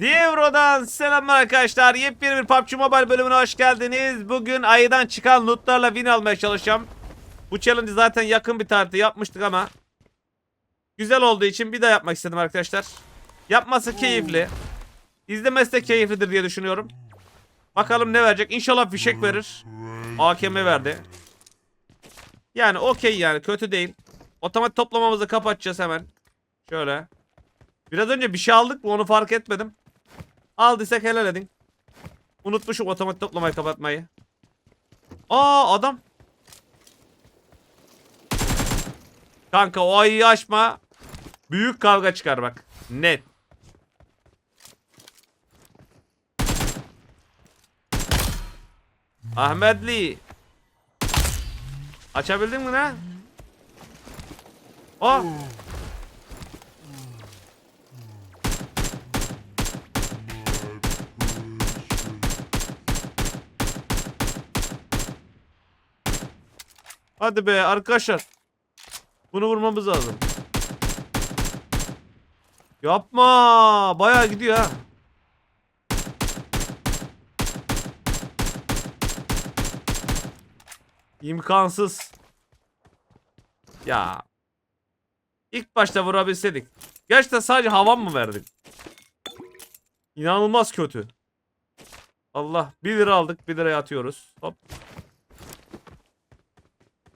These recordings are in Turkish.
Dievro'dan selamlar arkadaşlar. Yepyeni bir PUBG Mobile bölümüne hoş geldiniz. Bugün ayıdan çıkan lootlarla win almaya çalışacağım. Bu challenge zaten yakın bir tarihte yapmıştık ama güzel olduğu için bir daha yapmak istedim arkadaşlar. Yapması keyifli. İzlemesi de keyiflidir diye düşünüyorum. Bakalım ne verecek. İnşallah fişek verir. AKM verdi. Yani okey yani kötü değil. Otomatik toplamamızı kapatacağız hemen. Şöyle. Biraz önce bir şey aldık mı onu fark etmedim. Aldıysak helal edin. Unutmuşum otomatik toplamayı kapatmayı. Aa adam. Kanka o ayıyı açma. Büyük kavga çıkar bak. Net. Ahmetli. Açabildin mi ne? Oh. Hadi be arkadaşlar. Bunu vurmamız lazım. Yapma. Bayağı gidiyor ha. İmkansız. Ya. İlk başta vurabilseydik. Gerçekten sadece havan mı verdik? İnanılmaz kötü. Allah 1 lira aldık 1 liraya atıyoruz. Hop.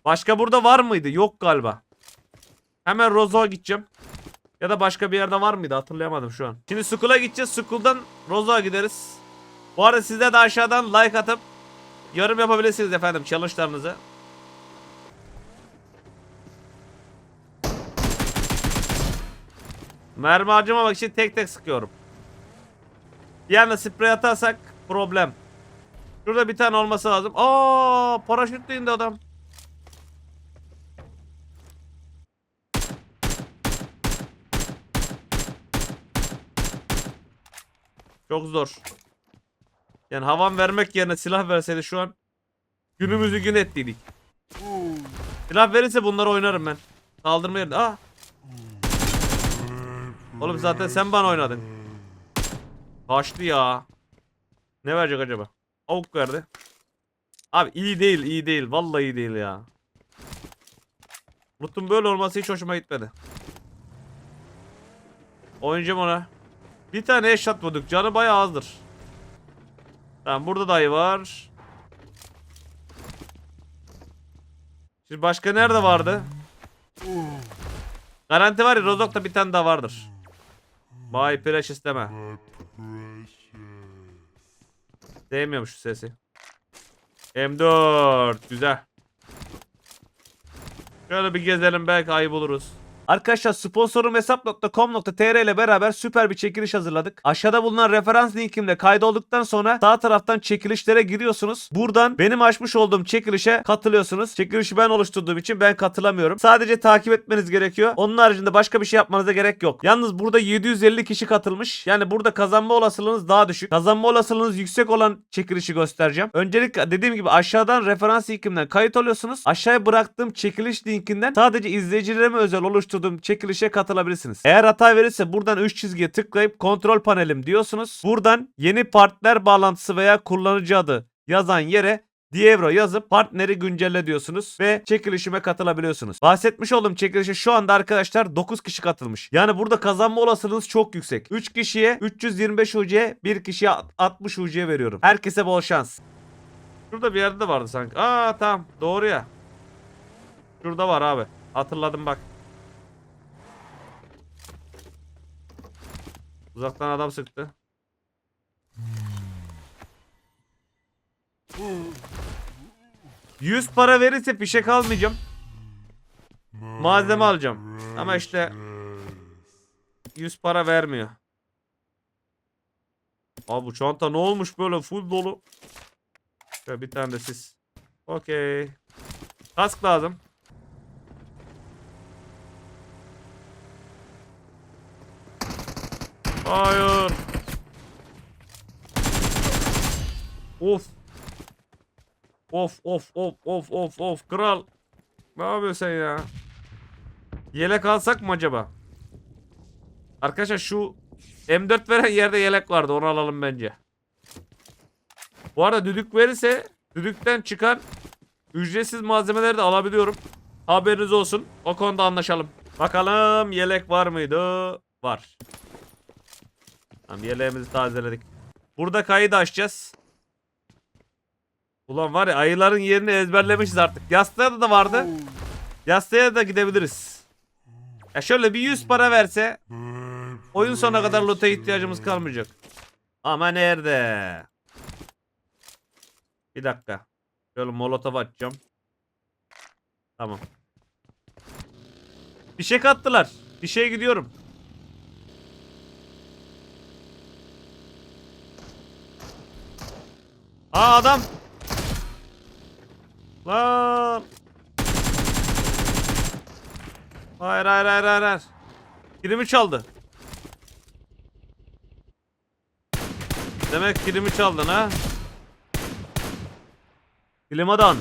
Başka burada var mıydı? Yok galiba. Hemen Rozo'ya gideceğim. Ya da başka bir yerde var mıydı? Hatırlayamadım şu an. Şimdi Skull'a gideceğiz. Skull'dan Rozo'ya gideriz. Bu arada sizler de aşağıdan like atıp yorum yapabilirsiniz efendim challenge'larınızı. Mermi harcamamak için tek tek sıkıyorum. Bir anda sprey atarsak problem. Şurada bir tane olması lazım. Aa, paraşütle indi adam. Çok zor. Yani havan vermek yerine silah verseydi şu an günümüzü gün ettiydik. Silah verirse bunları oynarım ben. Kaldırma yerine. Aa. Oğlum zaten sen bana oynadın. Kaçtı ya. Ne verecek acaba? Avuk verdi. Abi iyi değil iyi değil. Vallahi iyi değil ya. Loot'un böyle olması hiç hoşuma gitmedi. Oynayacağım ona. Bir tane headshot vurduk. Canı bayağı azdır. Tamam burada dayı var. Şimdi başka nerede vardı? Garanti var ya Rozok'ta bir tane daha vardır. Bay Precious deme. Sevmiyorum şu sesi. M4 güzel. Şöyle bir gezelim belki ayı buluruz. Arkadaşlar sponsorum hesap.com.tr ile beraber süper bir çekiliş hazırladık. Aşağıda bulunan referans linkimle kaydolduktan sonra sağ taraftan çekilişlere giriyorsunuz. Buradan benim açmış olduğum çekilişe katılıyorsunuz. Çekilişi ben oluşturduğum için ben katılamıyorum. Sadece takip etmeniz gerekiyor. Onun haricinde başka bir şey yapmanıza gerek yok. Yalnız burada 750 kişi katılmış. Yani burada kazanma olasılığınız daha düşük. Kazanma olasılığınız yüksek olan çekilişi göstereceğim. Öncelikle dediğim gibi aşağıdan referans linkimden kayıt oluyorsunuz. Aşağıya bıraktığım çekiliş linkinden sadece izleyicilerime özel oluşturduğum çekilişe katılabilirsiniz. Eğer hata verirse buradan 3 çizgiye tıklayıp kontrol panelim diyorsunuz. Buradan yeni partner bağlantısı veya kullanıcı adı yazan yere Dievro yazıp partneri güncelle diyorsunuz ve çekilişime katılabiliyorsunuz. Bahsetmiş olduğum çekilişe şu anda arkadaşlar 9 kişi katılmış. Yani burada kazanma olasılığınız çok yüksek. 3 kişiye 325 UC, 1 kişiye 60 UC veriyorum. Herkese bol şans. Şurada bir yerde de vardı sanki. Aa tamam doğru ya. Şurada var abi. Hatırladım bak. Uzaktan adam sıktı. Yüz para verirse fişek almayacağım. Malzeme alacağım. Ama işte 100 para vermiyor. Abi bu çanta ne olmuş böyle full dolu. Şöyle bir tane de siz. Okey. Kask lazım. Hayır. Of. Of of of of of of kral. Ne yapıyorsun sen ya? Yelek alsak mı acaba? Arkadaşlar şu M4 veren yerde yelek vardı. Onu alalım bence. Bu arada düdük verirse düdükten çıkan ücretsiz malzemeleri de alabiliyorum. Haberiniz olsun. O konuda anlaşalım. Bakalım yelek var mıydı? Var. Tamam yeleğimizi tazeledik. Burada kaydı açacağız. Ulan var ya ayıların yerini ezberlemişiz artık. Yastığa da vardı. Yastığa da gidebiliriz. Ya şöyle bir 100 para verse oyun sonuna kadar loot'a ihtiyacımız kalmayacak. Ama nerede? Bir dakika. Şöyle molotof atacağım. Tamam. Bir şey kattılar. Bir şeye gidiyorum. Aa adam. Lan. Hayır hayır hayır hayır. hayır. Kilimi çaldı. Demek kilimi çaldın ha. Klimadan.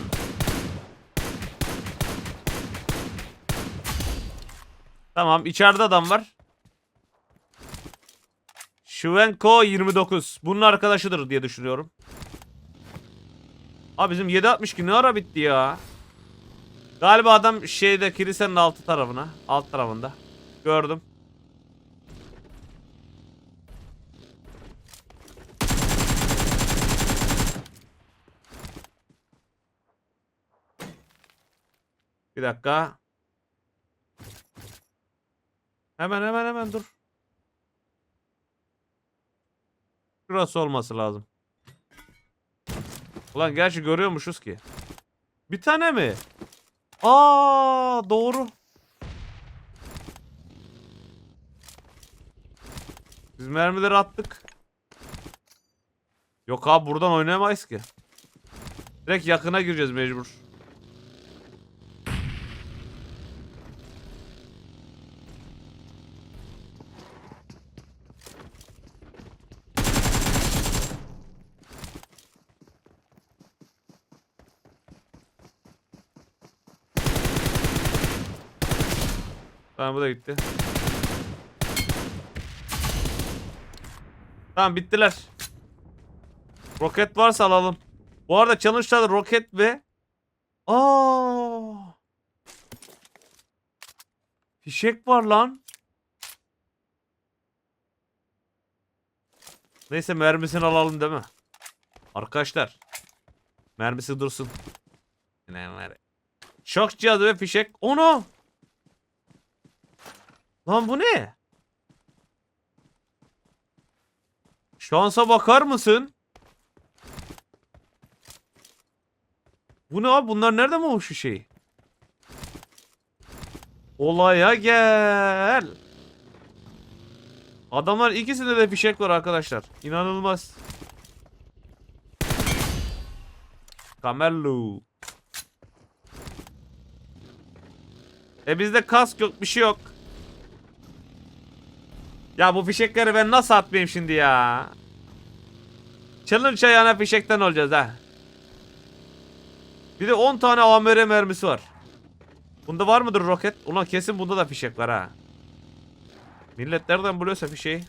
Tamam içeride adam var. Şuvenko 29. Bunun arkadaşıdır diye düşünüyorum. Abi bizim 762 ne ara bitti ya? Galiba adam şeyde kilisenin altı tarafına. Alt tarafında. Gördüm. Bir dakika. Hemen hemen hemen dur. Şurası olması lazım. Ulan gerçi görüyormuşuz ki. Bir tane mi? Aa doğru. Biz mermileri attık. Yok abi buradan oynayamayız ki. Direkt yakına gireceğiz mecbur. Tamam bu da gitti. Tamam bittiler. Roket varsa alalım. Bu arada challenge'da roket ve Aa! Fişek var lan. Neyse mermisini alalım değil mi? Arkadaşlar. Mermisi dursun. Şok cihazı ve fişek. Onu. Lan bu ne? Şansa bakar mısın? Bu ne abi? Bunlar nereden bulmuş şu şeyi? Olaya gel. Adamlar ikisinde de fişek var arkadaşlar. İnanılmaz. Kamellu. E bizde kask yok bir şey yok. Ya bu fişekleri ben nasıl atmayayım şimdi ya? Challenge ayağına fişekten olacağız ha. Bir de 10 tane AMR mermisi var. Bunda var mıdır roket? Ulan kesin bunda da fişek var ha. Millet nereden buluyorsa fişeği.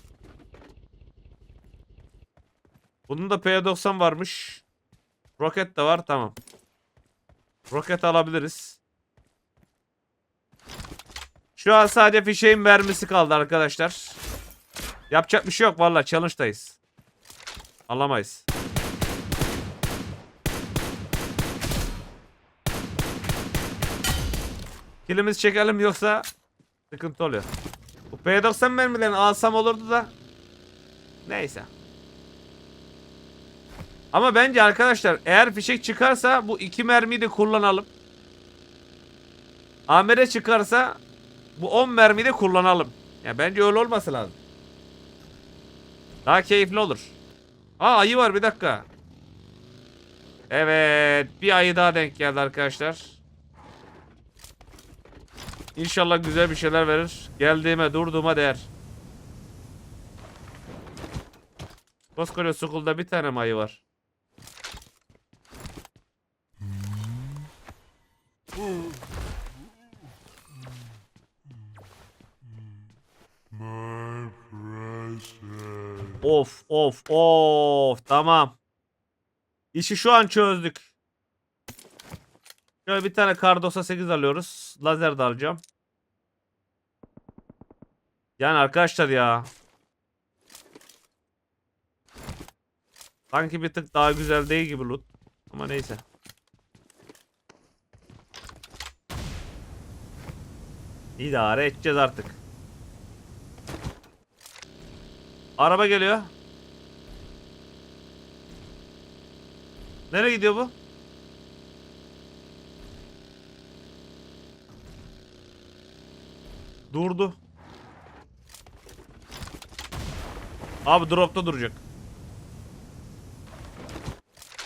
Bunun da P90 varmış. Roket de var tamam. Roket alabiliriz. Şu an sadece fişeğin mermisi kaldı arkadaşlar. Yapacak bir şey yok valla challenge'dayız. Alamayız. Kilimiz çekelim yoksa sıkıntı oluyor. Bu P90 mermilerini alsam olurdu da. Neyse. Ama bence arkadaşlar eğer fişek çıkarsa bu iki mermiyi de kullanalım. Amire çıkarsa bu 10 mermiyi de kullanalım. Ya bence öyle olması lazım. Daha keyifli olur. Aa ayı var bir dakika. Evet bir ayı daha denk geldi arkadaşlar. İnşallah güzel bir şeyler verir. Geldiğime durduğuma değer. Koskoca School'da bir tane ayı var? Of of tamam. İşi şu an çözdük. Şöyle bir tane Cardosa 8 alıyoruz. Lazer de alacağım. Yani arkadaşlar ya. Sanki bir tık daha güzel değil gibi loot. Ama neyse. İdare edeceğiz artık. Araba geliyor. Nereye gidiyor bu? Durdu. Abi dropta duracak.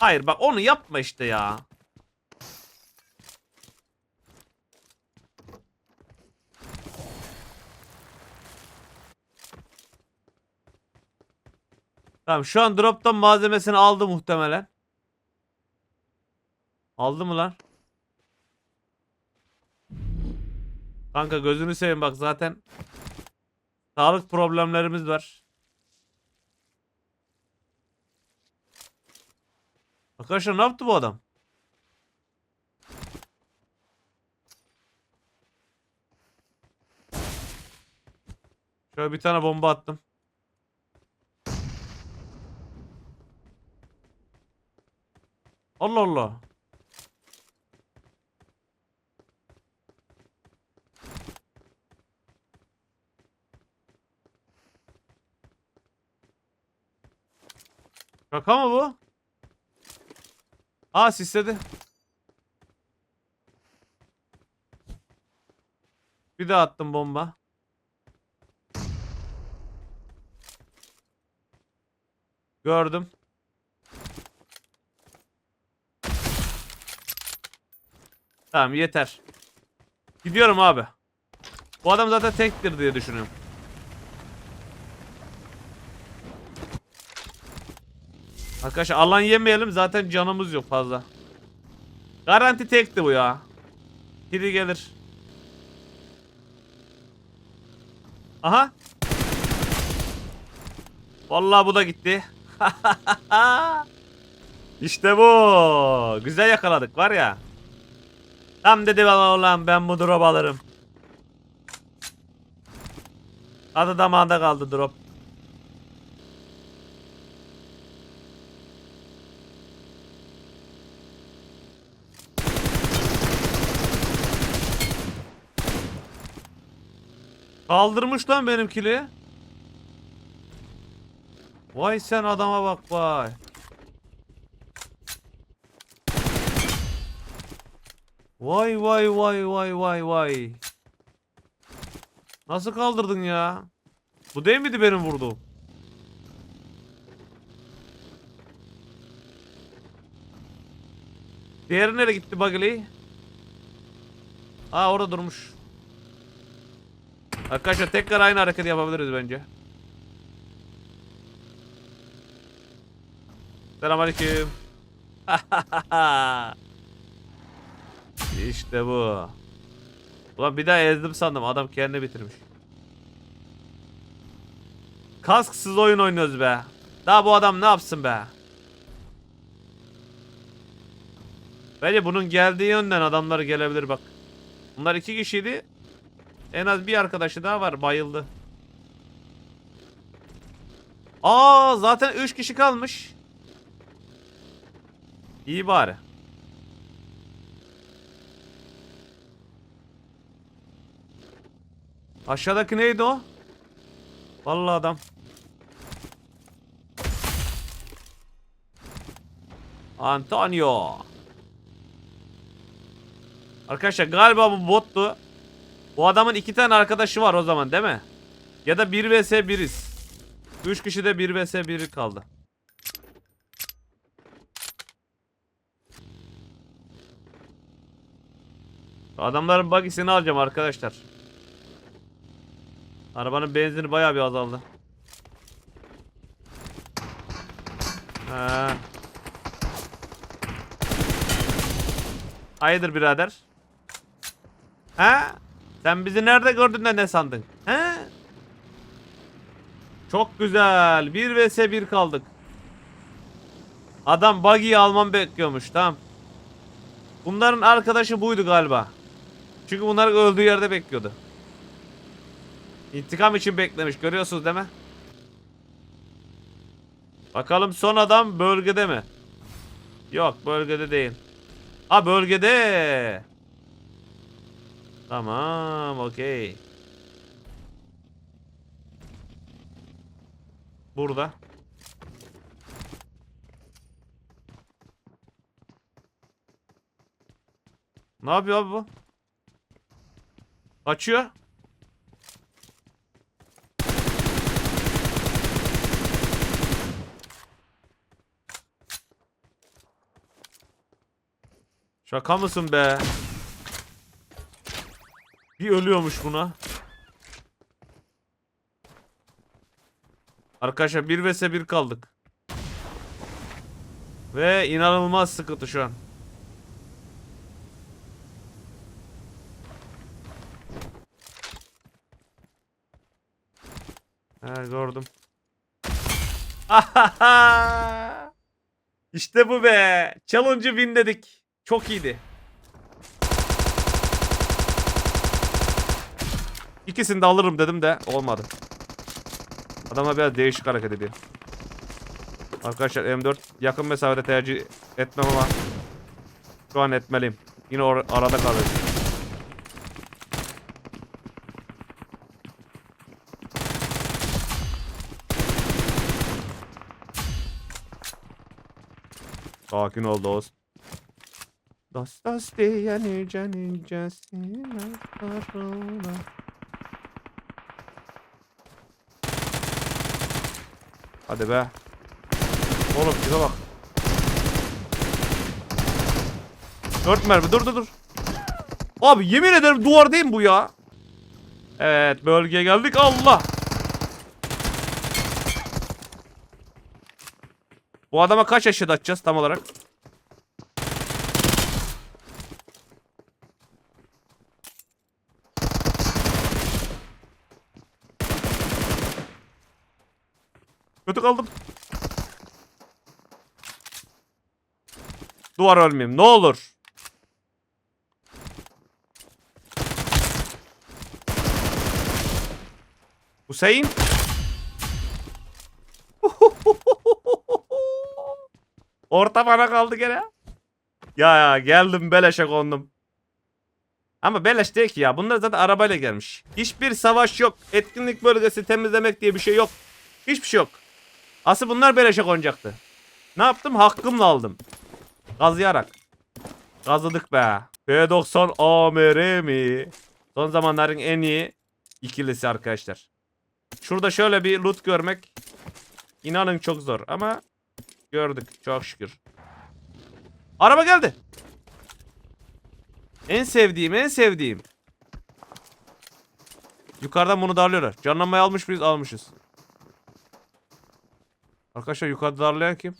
Hayır bak onu yapma işte ya. Tamam şu an drop'tan malzemesini aldı muhtemelen. Aldı mı lan? Kanka gözünü seveyim bak zaten sağlık problemlerimiz var. Arkadaşlar ne yaptı bu adam? Şöyle bir tane bomba attım. Allah Allah. Şaka mı bu? Aa sisledi. Bir daha attım bomba. Gördüm. Tamam yeter. Gidiyorum abi. Bu adam zaten tektir diye düşünüyorum. Arkadaşlar alan yemeyelim zaten canımız yok fazla. Garanti tekti bu ya. Biri gelir. Aha. Vallahi bu da gitti. işte bu. Güzel yakaladık var ya. Tam dedi bana ulan ben bu drop alırım. Adı damağında kaldı drop. Kaldırmış lan benimkili. Vay sen adama bak vay. Vay vay vay vay vay vay. Nasıl kaldırdın ya? Bu değil miydi benim vurduğum? Diğeri nereye gitti Bagli? Aa orada durmuş. Arkadaşlar tekrar aynı hareketi yapabiliriz bence. Selamünaleyküm. işte bu. Ulan bir daha ezdim sandım. Adam kendini bitirmiş. Kasksız oyun oynuyoruz be. Daha bu adam ne yapsın be? Bence bunun geldiği yönden adamlar gelebilir bak. Bunlar iki kişiydi. En az bir arkadaşı daha var bayıldı. Aa zaten 3 kişi kalmış. İyi bari. Aşağıdaki neydi o? Vallahi adam. Antonio. Arkadaşlar galiba bu bottu. Bu adamın iki tane arkadaşı var o zaman değil mi? Ya da 1 vs 1'iz. 3 kişi de 1 vs 1 kaldı. Adamların buggy'sini alacağım arkadaşlar. Arabanın benzini bayağı bir azaldı. Ha. Hayırdır birader? Ha? Sen bizi nerede gördün de ne sandın? He? Çok güzel. 1 vs 1 kaldık. Adam buggy'yi almam bekliyormuş. Tamam. Bunların arkadaşı buydu galiba. Çünkü bunlar öldüğü yerde bekliyordu. İntikam için beklemiş. Görüyorsunuz değil mi? Bakalım son adam bölgede mi? Yok bölgede değil. Ha bölgede. Tamam okey. Burada. Ne yapıyor abi bu? Kaçıyor. Şaka mısın be? Bir ölüyormuş buna. Arkadaşlar 1 vs 1 kaldık. Ve inanılmaz sıkıntı şu an. He gördüm. işte bu be. Challenge'ı win dedik. Çok iyiydi. İkisini de alırım dedim de olmadı. Adama biraz değişik hareket ediyor. Arkadaşlar M4 yakın mesafede tercih etmem ama şu an etmeliyim. Yine arada kalıyoruz. Sakin ol dost. Dost dost diye nice nicesine Hadi be. Oğlum bize bak. Dört mermi dur dur dur. Abi yemin ederim duvar değil mi bu ya? Evet bölgeye geldik Allah. Bu adama kaç yaşında atacağız tam olarak? Kaldım. Duvar ölmeyeyim ne olur. Hüseyin. Orta bana kaldı gene. Ya ya geldim beleşe kondum. Ama beleş değil ki ya. Bunlar zaten arabayla gelmiş. Hiçbir savaş yok. Etkinlik bölgesi temizlemek diye bir şey yok. Hiçbir şey yok. Asıl bunlar beleşe konacaktı. Ne yaptım? Hakkımla aldım. Gazlayarak. Gazladık be. P90 AMR mi? Son zamanların en iyi ikilisi arkadaşlar. Şurada şöyle bir loot görmek inanın çok zor ama gördük çok şükür. Araba geldi. En sevdiğim en sevdiğim. Yukarıdan bunu darlıyorlar. Canlanmayı almış mıyız? Almışız. Arkadaşlar yukarıda darlayan kim?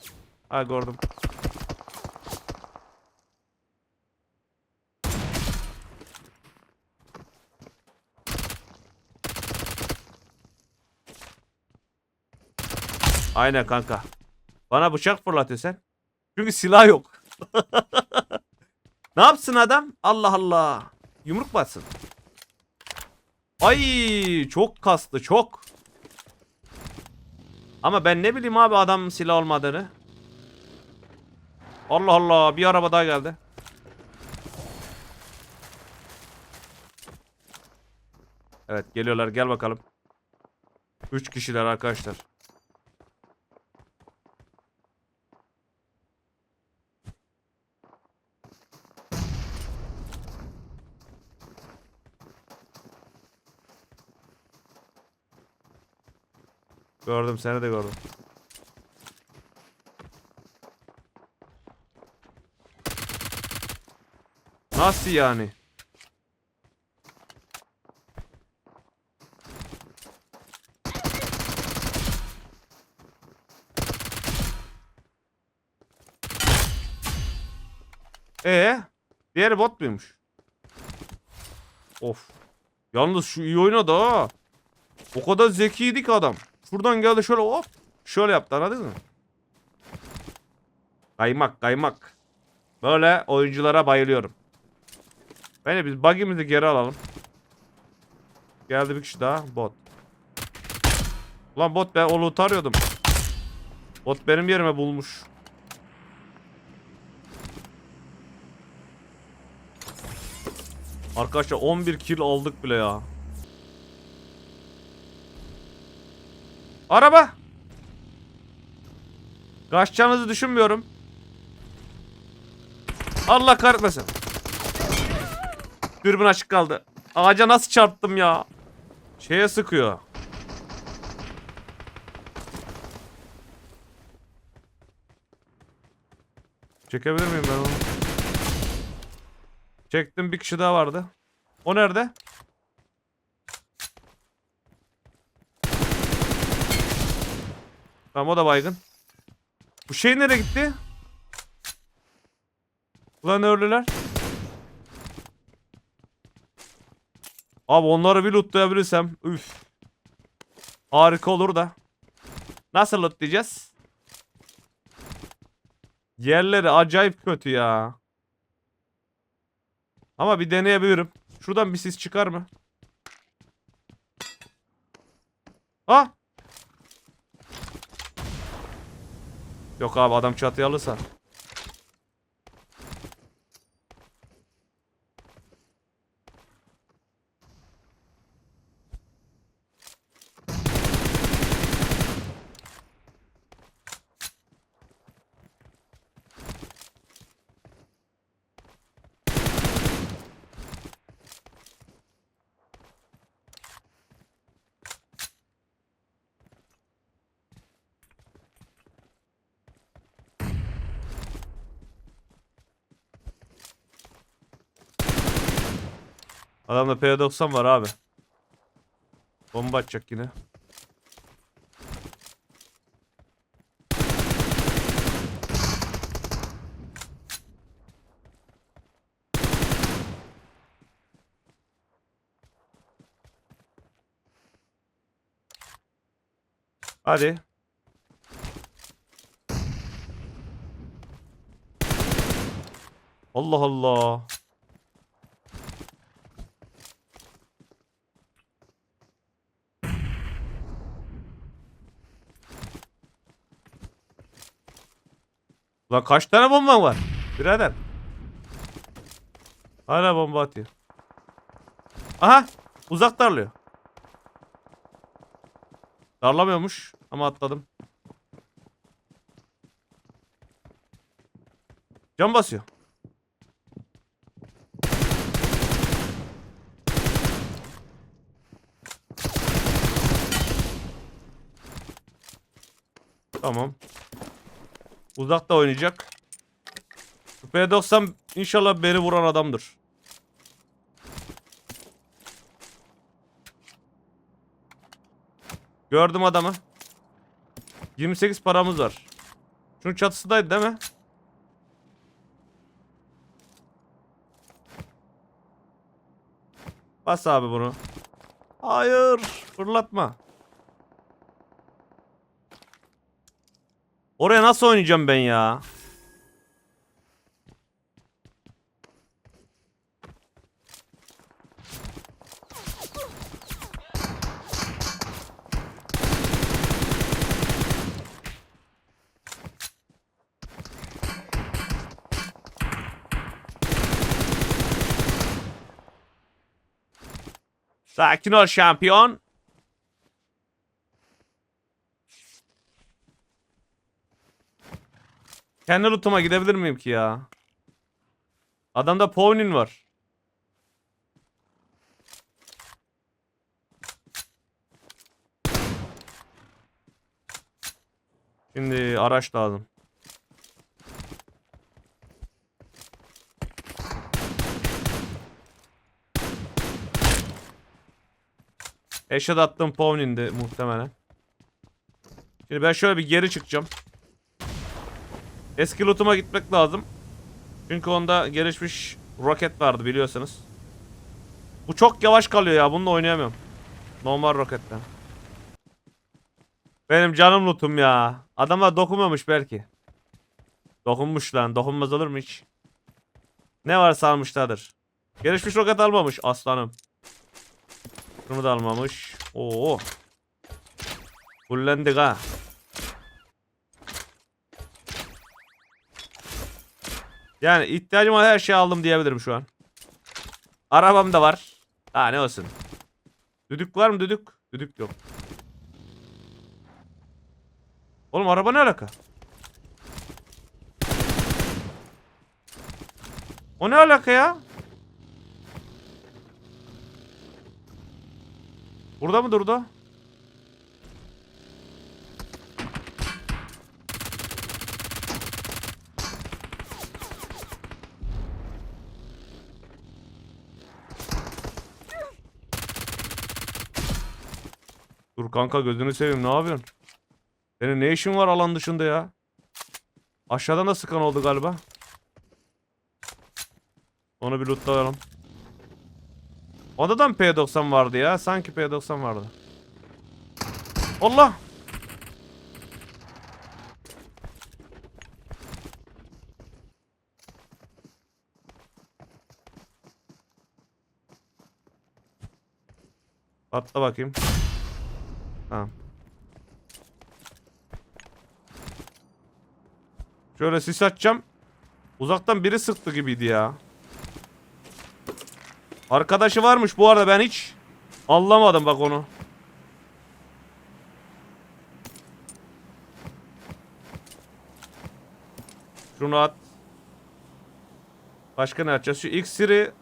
Ha gördüm. Aynen kanka. Bana bıçak fırlatıyor sen. Çünkü silah yok. ne yapsın adam? Allah Allah. Yumruk batsın. Ay çok kastı çok. Ama ben ne bileyim abi adam silah olmadığını. Allah Allah bir araba daha geldi. Evet geliyorlar gel bakalım. 3 kişiler arkadaşlar. Gördüm seni de gördüm. Nasıl yani? Ee, diğeri bot muymuş? Of. Yalnız şu iyi oynadı ha. O kadar zekiydi ki adam. Şuradan geldi şöyle hop. Şöyle yaptı anladın mı? Kaymak kaymak. Böyle oyunculara bayılıyorum. Bence biz bug'imizi geri alalım. Geldi bir kişi daha. Bot. Ulan bot ben onu arıyordum. Bot benim yerime bulmuş. Arkadaşlar 11 kill aldık bile ya. Araba. Kaçacağınızı düşünmüyorum. Allah kahretmesin. Dürbün açık kaldı. Ağaca nasıl çarptım ya? Şeye sıkıyor. Çekebilir miyim ben onu? Çektim bir kişi daha vardı. O nerede? Tamam o da baygın. Bu şey nereye gitti? Ulan ördüler. Abi onları bir lootlayabilirsem. Üf. Harika olur da. Nasıl lootlayacağız? Yerleri acayip kötü ya. Ama bir deneyebilirim. Şuradan bir sis çıkar mı? Ha? Yok abi adam çatıya alırsa. Adamda P90 var abi. Bomba atacak yine. Hadi. Allah Allah. Lan kaç tane bomban var? Birader. Hala bomba atıyor. Aha. Uzak darlıyor. Darlamıyormuş ama atladım. Can basıyor. Tamam. Uzakta oynayacak. Şu P90 inşallah beni vuran adamdır. Gördüm adamı. 28 paramız var. Şunun çatısındaydı değil mi? Bas abi bunu. Hayır. Fırlatma. Oraya nasıl oynayacağım ben ya? Sakin ol şampiyon. Kendi lootuma gidebilir miyim ki ya? Adamda Pawnin var. Şimdi araç lazım. Eşe de attığım Pawnin'di muhtemelen. Şimdi ben şöyle bir geri çıkacağım. Eski lootuma gitmek lazım. Çünkü onda gelişmiş roket vardı biliyorsunuz. Bu çok yavaş kalıyor ya. Bununla oynayamıyorum. Normal roketten. Benim canım lootum ya. Adamlar dokunmamış belki. Dokunmuş lan. Dokunmaz olur mu hiç? Ne varsa almışlardır. Gelişmiş roket almamış aslanım. Bunu da almamış. Oo. Fullendik ha. Yani ihtiyacım olan her şeyi aldım diyebilirim şu an. Arabam da var. Ha ne olsun. Düdük var mı düdük? Düdük yok. Oğlum araba ne alaka? O ne alaka ya? Burada mı durdu? Kanka gözünü seveyim ne yapıyorsun? Senin ne işin var alan dışında ya? Aşağıdan da sıkan oldu galiba. Onu bir lootlayalım. Onda da mı P90 vardı ya? Sanki P90 vardı. Allah! Atla bakayım. Tamam. Şöyle sis açacağım. Uzaktan biri sıktı gibiydi ya. Arkadaşı varmış bu arada ben hiç anlamadım bak onu. Şunu at. Başka ne atacağız? Şu iksiri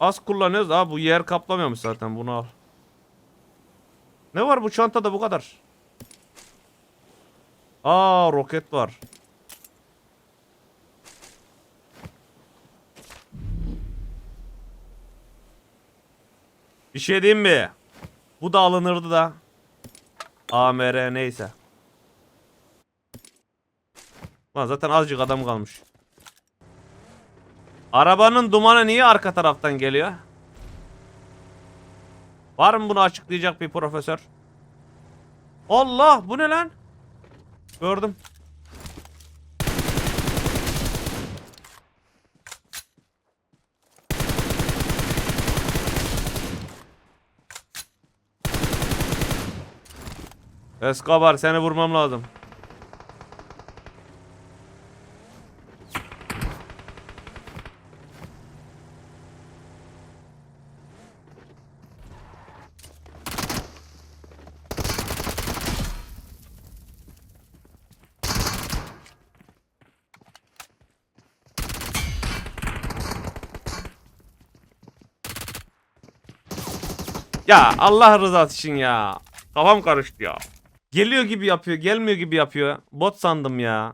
az kullanıyoruz. Aa bu yer kaplamıyormuş zaten bunu al. Ne var bu çantada bu kadar? Aa roket var. Bir şey diyeyim mi? Bu da alınırdı da. AMR neyse. Lan zaten azıcık adam kalmış. Arabanın dumanı niye arka taraftan geliyor? Var mı bunu açıklayacak bir profesör? Allah bu ne lan? Gördüm. Escobar seni vurmam lazım. Ya Allah rızası için ya. Kafam karıştı ya. Geliyor gibi yapıyor, gelmiyor gibi yapıyor. Bot sandım ya.